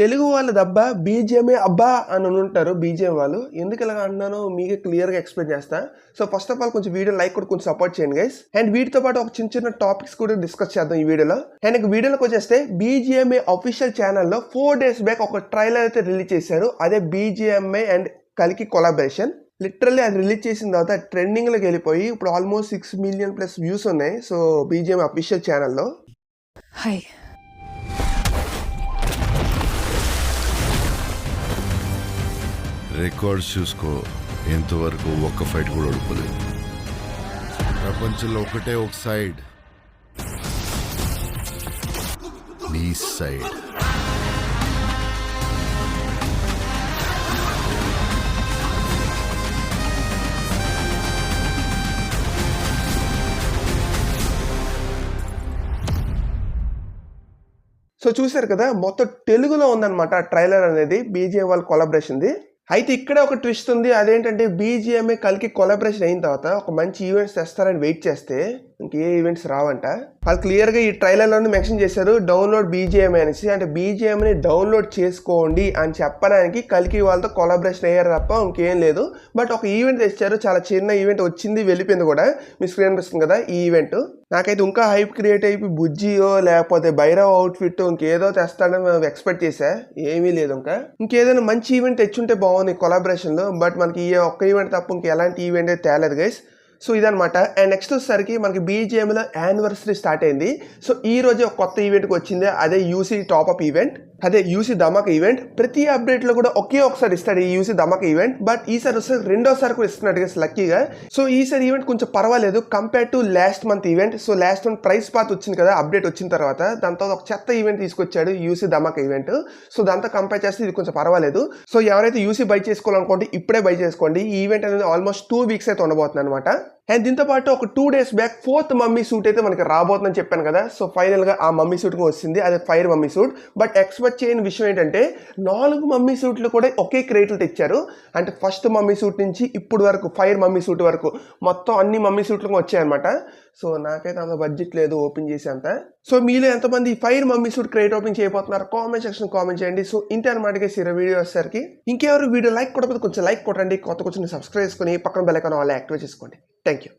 తెలుగు వాళ్ళ దబ్బా బీజిఎంఏ అబ్బా అని ఉంటారు బీజిఎం వాళ్ళు. ఎందుకు ఇలా అంటున్నానో మీకే క్లియర్గా ఎక్స్ప్లెయిన్ చేస్తా. సో ఫస్ట్ ఆఫ్ ఆల్ కొంచెం వీడియో లైక్ కూడా కొంచెం సపోర్ట్ చేయండి గైస్ అండ్ వీటితో పాటు ఒక చిన్న చిన్న టాపిక్స్ కూడా డిస్కస్ చేద్దాం ఈ వీడియోలో. అండ్ ఇక వీడియోలోకి వచ్చేస్తే బీజిఎంఏ అఫీషియల్ ఛానల్లో ఫోర్ డేస్ బ్యాక్ ఒక ట్రైలర్ అయితే రిలీజ్ చేశారు. అదే బీజిఎంఏ అండ్ కలికి కొలాబరేషన్ లిటరల్లీ అది రిలీజ్ చేసిన తర్వాత ట్రెండింగ్లోకి వెళ్ళిపోయి ఇప్పుడు almost six million plus views ఉన్నాయి. సో బీజిఎం అఫీషియల్ ఛానల్లో హాయ్ రికార్డ్స్ చూసుకో. ఇంతవరకు ఒక్క ఫైట్ కూడా ఓడిపోలేదు. ప్రపంచంలో ఒకటే ఒక సైడ్. నీ సైడ్. సో చూశారు కదా మొత్తం తెలుగులో ఉందన్నమాట ట్రైలర్ అనేది బీజే వాళ్ళ కొలాబరేషన్ది అయితే ఇక్కడే ఒక ట్విస్ట్ ఉంది. అదేంటంటే బీజిఎంఏ కలికి కొలాబరేషన్ అయిన తర్వాత ఒక మంచి ఈవెంట్స్ తెస్తారని వెయిట్ చేస్తే ఇంకే ఈవెంట్స్ రావంట. వాళ్ళు క్లియర్గా ఈ ట్రైలర్లోనే మెన్షన్ చేశారు. డౌన్లోడ్ బీజేఎం అనేసి. అంటే బీజిఎంని డౌన్లోడ్ చేసుకోండి అని చెప్పడానికి కలికి వాళ్ళతో కొలాబరేషన్ అయ్యారు తప్ప ఇంకేం లేదు. బట్ ఒక ఈవెంట్ తెచ్చారు. చాలా చిన్న ఈవెంట్ వచ్చింది వెళ్ళిపోయింది కూడా. మీ స్క్రీన్ అనిపిస్తుంది కదా ఈ ఈవెంట్. నాకైతే ఇంకా హైప్ క్రియేట్ అయిపోయి బుజ్జియో లేకపోతే భైరవ్ అవుట్ఫిట్ ఇంకేదో తెస్తాడని ఎక్స్పెక్ట్ చేశా. ఏమీ లేదు ఇంకా. ఇంకేదైనా మంచి ఈవెంట్ తెచ్చుంటే బాగుంది కొలాబరేషన్లో బట్ మనకి ఈ ఒక్క ఈవెంట్ తప్ప ఇంక ఎలాంటి ఈవెంట్ అయితే తేలేదు గైస్ సో ఇదనమాట అండ్ నెక్స్ట్ వచ్చేసరికి మనకి బీజేఎంలో యానివర్సరీ స్టార్ట్ అయింది. సో ఈ రోజు ఒక కొత్త ఈవెంట్కి వచ్చింది. అదే యూసీ టాప్అప్ ఈవెంట్ అదే యూసీ ధమాక్ ఈవెంట్ ప్రతి అప్డేట్లో కూడా ఒకే ఒకసారి ఇస్తాడు ఈ యూసీ ధమాక్ ఈవెంట్ బట్ ఈసారి వస్తే రెండోసారి కూడా ఇస్తున్నాడు గైస్ లక్కీగా సో ఈసారి ఈవెంట్ కొంచెం పర్వాలేదు. Compare to last month event so last month prize path వచ్చింది కదా అప్డేట్ వచ్చిన తర్వాత దాంతో ఒక చెత్త ఈవెంట్ తీసుకొచ్చాడు యూసీ ధమాక్ ఈవెంట్ సో దాంతో కంపేర్ చేస్తే ఇది కొంచెం పర్వాలేదు. సో ఎవరైతే యూసీ బై చేసుకోవాలనుకుంటే ఇప్పుడే బై చేసుకోండి. ఈ ఈవెంట్ అనేది ఆల్మోస్ట్ టూ వీక్స్ అయితే ఉండబోతుంది అనమాట అండ్ దీంతో పాటు ఒక two days back fourth mummy suit అయితే మనకి రాబోతుందని చెప్పాను కదా. సో ఫైనల్గా ఆ మమ్మీ సూట్ వచ్చింది. అదే fire mummy suit but expect చేయని విషయం ఏంటంటే నాలుగు మమ్మీ సూట్లు కూడా ఒకే క్రేట్లు తెచ్చారు. అంటే ఫస్ట్ మమ్మీ సూట్ నుంచి ఇప్పుడు వరకు ఫైర్ మమ్మీ సూట్ వరకు మొత్తం అన్ని మమ్మీ సూట్లు వచ్చాయన్నమాట. సో నాకైతే అంత బడ్జెట్ లేదు ఓపెన్ చేసే అంత సో మీలో ఎంతమంది fire mummy suit create open చేయబోతున్నారు? కామెంట్ సెక్షన్ కామెంట్ చేయండి. సో ఇంతే అనమాట సిర వీడియో వచ్చేసరికి. ఇంకెవరు వీడియో లైక్ కొట్టకపోతే కొంచెం లైక్ కొట్టండి. కొత్త కొంచెం సబ్స్క్రైబ్ చేసుకుని పక్కన బెల్ ఐకాన్ వాళ్ళు యాక్టివేట్ చేసుకోండి. Thank you.